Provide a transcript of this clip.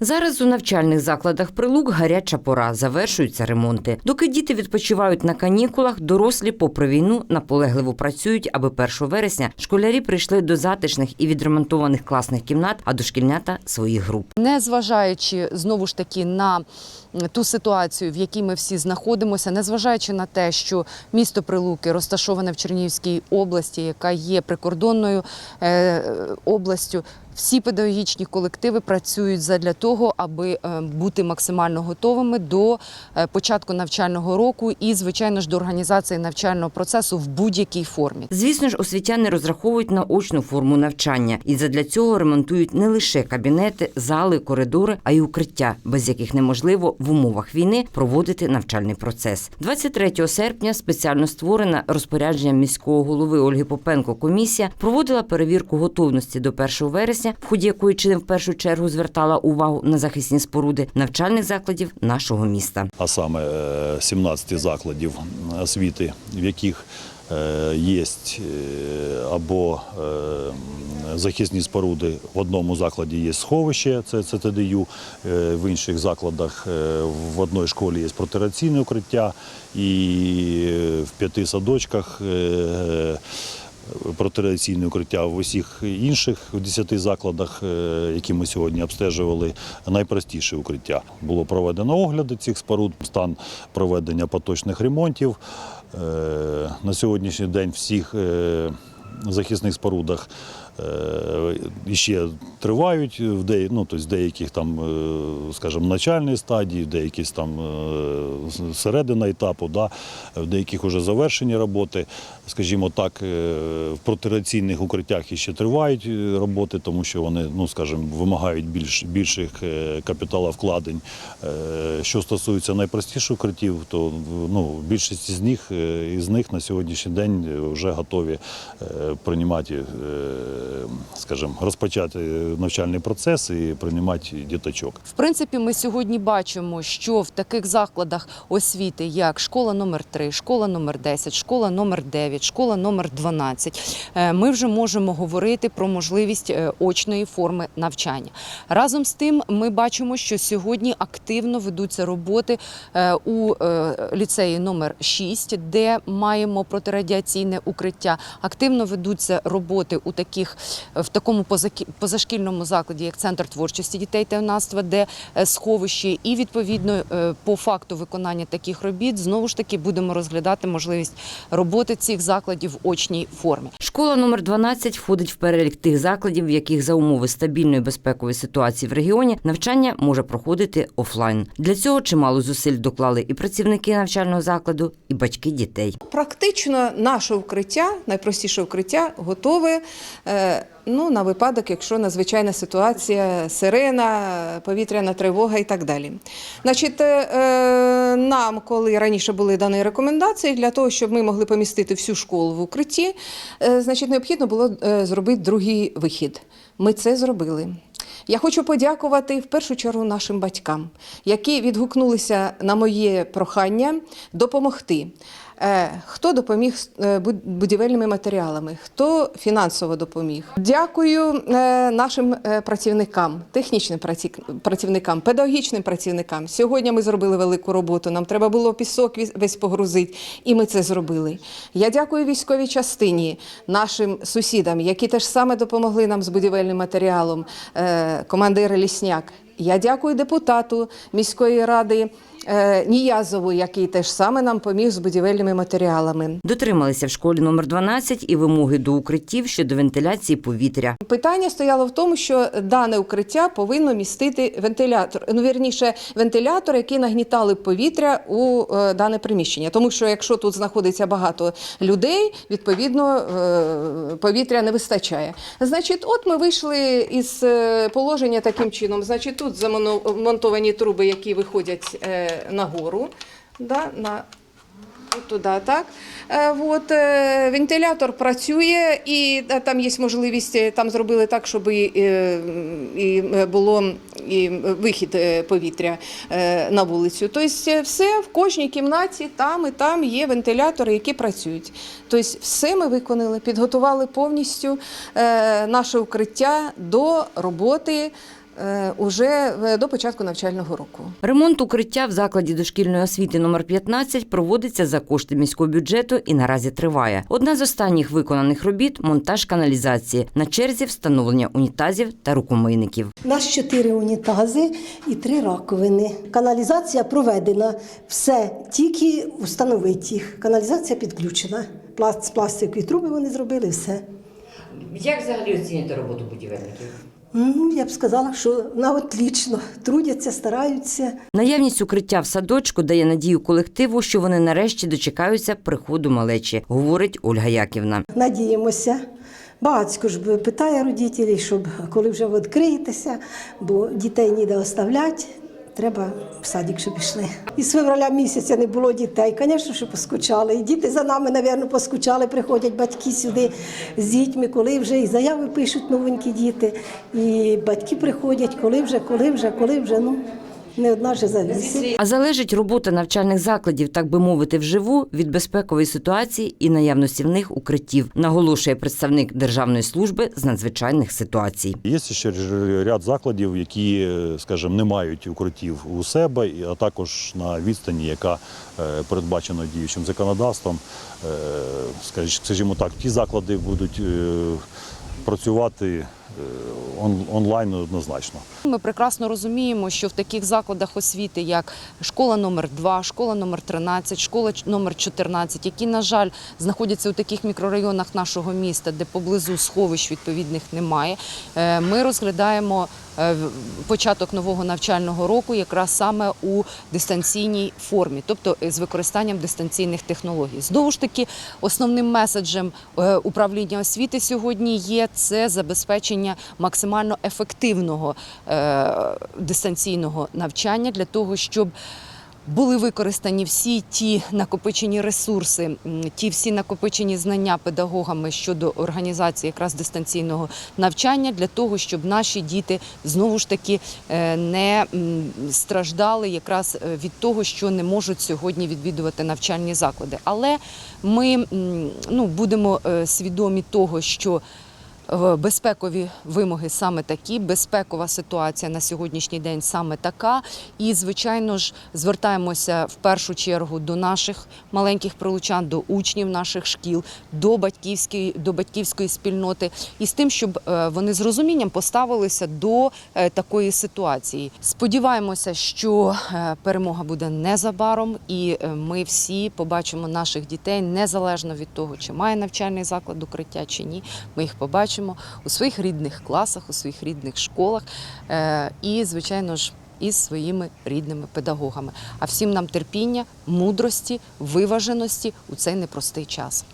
Зараз у навчальних закладах прилук гаряча пора, завершуються ремонти. Доки діти відпочивають на канікулах, дорослі, попри війну, наполегливо працюють, аби 1 вересня школярі прийшли до затишних і відремонтованих класних кімнат, а дошкільнята своїх груп. Незважаючи знову ж таки на ту ситуацію, в якій ми всі знаходимося, незважаючи на те, що місто Прилуки розташоване в Чернігівській області, яка є прикордонною е, областю. Всі педагогічні колективи працюють задля того, аби е, бути максимально готовими до е, початку навчального року і, звичайно ж, до організації навчального процесу в будь-якій формі. Звісно ж, освітяни розраховують на очну форму навчання і задля цього ремонтують не лише кабінети, зали, коридори, а й укриття, без яких неможливо в умовах війни проводити навчальний процес. 23 серпня спеціально створена розпорядженням міського голови Ольги Попенко комісія проводила перевірку готовності до 1 вересня, в ході якої чи не в першу чергу звертала увагу на захисні споруди навчальних закладів нашого міста. а саме е, 17 закладів освіти, в яких є або е, захисні споруди. В одному закладі є сховище, це ЦТДЮ, е, в інших закладах е, в одній школі є протираційне укриття, і е, в п'яти садочках е, протираційне укриття в усіх інших в 10 закладах, е, які ми сьогодні обстежували, найпростіше укриття. Було проведено огляди цих споруд, стан проведення поточних ремонтів. Е, На сьогоднішній день всіх е, захисних спорудах ще тривають в деї, ну, тобто деяких там, е, скажімо, начальній стадії, в деяких там е, середина етапу, да, в деяких вже завершені роботи. Скажімо так, е, в протираційних укриттях іще тривають е, роботи, тому що вони, ну скажімо, вимагають більш, більших е, капіталовкладень. Е, Що стосується найпростіших укриттів, то ну, більшість з них, е, із них на сьогоднішній день вже готові е, приймати, е, скажімо, розпочати навчальний процес і приймати діточок. В принципі, ми сьогодні бачимо, що в таких закладах освіти, як школа номер 3 школа номер 10 школа номер 9 школа номер 12 е, ми вже можемо говорити про можливість е, очної форми навчання. Разом з тим, ми бачимо, що сьогодні активно ведуться роботи е, у ліцеї номер 6 де маємо протирадіаційне укриття. Активно ведуться роботи у таких в такому позашкільному закладі, як центр творчості дітей та юнацтва, де е, сховище, і відповідно е, по факту виконання таких робіт знову ж таки будемо розглядати можливість роботи цих закладів в очній формі. Школа номер 12 входить в перелік тих закладів, в яких за умови стабільної безпекової ситуації в регіоні навчання може проходити офлайн. Для цього чимало зусиль доклали і працівники навчального закладу, і батьки дітей. Практично наше укриття, найпростіше укриття, готове е, ну, на випадок, якщо надзвичайна ситуація, сирена, повітряна тривога і так далі. Значить, е, нам, коли раніше були дані рекомендації, для того, щоб ми могли помістити всю школу в укритті, е, значить, необхідно було е, зробити другий вихід. Ми це зробили. Я хочу подякувати в першу чергу нашим батькам, які відгукнулися на моє прохання допомогти. Е, Хто допоміг е, будівельними матеріалами, хто фінансово допоміг. Дякую е, нашим працівникам, технічним праці- працівникам, педагогічним працівникам. Сьогодні ми зробили велику роботу. Нам треба було пісок весь- погрузити, і ми це зробили. Я дякую військовій частині, нашим сусідам, які теж саме допомогли нам з будівельним матеріалом, командир Лісняк. Я дякую депутату міської ради Ніязову, який теж саме нам поміг з будівельними матеріалами. Дотрималися в школі номер 12 і вимоги до укриттів щодо вентиляції повітря. Питання стояло в тому, що дане укриття повинно містити вентилятор. Ну, вірніше, вентилятор, який нагнітали повітря у е, дане приміщення. Тому що якщо тут знаходиться багато людей, відповідно е, повітря не вистачає. Значить, от ми вийшли із е, положення таким чином. Значить, тут замонтовані труби, які виходять нагору. Да, на Туди, так. Е, От, е, вентилятор працює, і е, там є можливість, там зробили так, щоб і, і було і вихід повітря на вулицю. Тобто все в кожній кімнаті, там і там є вентилятори, які працюють. Тобто все ми виконали, підготували повністю наше укриття до роботи уже до початку навчального року. Ремонт укриття в закладі дошкільної освіти номер 15 проводиться за кошти міського бюджету і наразі триває. Одна з останніх виконаних робіт монтаж каналізації. На черзі встановлення унітазів та рукомийників. У нас чотири унітази і три раковини. Каналізація проведена. Все, тільки встановити їх. Каналізація підключена. Пласт, з пластикові труби вони зробили, все. Як взагалі оцінюєте роботу будівельників? Ну, я б сказала, що на отлічно. Трудяться, стараються. Наявність укриття в садочку дає надію колективу, що вони нарешті дочекаються приходу малечі, говорить Ольга Яківна. Надіємося. Батько ж питає родителів, щоб коли вже відкриєтеся, бо дітей ніде оставляти, треба в садик, щоб пішли. І з февраля місяця не було дітей. Звісно, що поскучали. І діти за нами, мабуть, поскучали, приходять батьки сюди з дітьми, коли вже і заяви пишуть новенькі діти. І батьки приходять, коли вже, коли вже, коли вже. Ну, не одна же завісить. А залежить робота навчальних закладів, так би мовити, вживу від безпекової ситуації і наявності в них укриттів, наголошує представник Державної служби з надзвичайних ситуацій. Є ще ряд закладів, які, скажімо, не мають укриттів у себе, і- а також на відстані, яка е, передбачена діючим законодавством. Е, скажімо- так, ті заклади будуть е, працювати онлайн однозначно. Ми прекрасно розуміємо, що в таких закладах освіти, як школа номер 2 школа номер 13 школа номер 14 які, на жаль, знаходяться у таких мікрорайонах нашого міста, де поблизу сховищ відповідних немає. е, Ми розглядаємо е, початок нового навчального року якраз саме у дистанційній формі, тобто е, з використанням дистанційних технологій. Знову ж таки, основним меседжем е, управління освіти сьогодні є це забезпечення максимально ефективного е, дистанційного навчання для того, щоб були використані всі ті накопичені ресурси, ті всі накопичені знання педагогами щодо організації якраз дистанційного навчання для того, щоб наші діти знову ж таки е, не страждали якраз е, від того, що не можуть сьогодні відвідувати навчальні заклади. Але ми ну, будемо свідомі того, що Безпекові вимоги саме такі, безпекова ситуація на сьогоднішній день саме така. І, звичайно ж, звертаємося в першу чергу до наших маленьких прилучан, до учнів наших шкіл, до батьківської, до батьківської спільноти, і з тим, щоб е, вони з розумінням поставилися до е, такої ситуації. Сподіваємося, що е, перемога буде незабаром, і ми всі побачимо наших дітей незалежно від того, чи має навчальний заклад укриття чи ні. Ми їх побачимо у своїх рідних класах, у своїх рідних школах е, і, звичайно ж. Із своїми рідними педагогами. А всім нам терпіння, мудрості, виваженості у цей непростий час.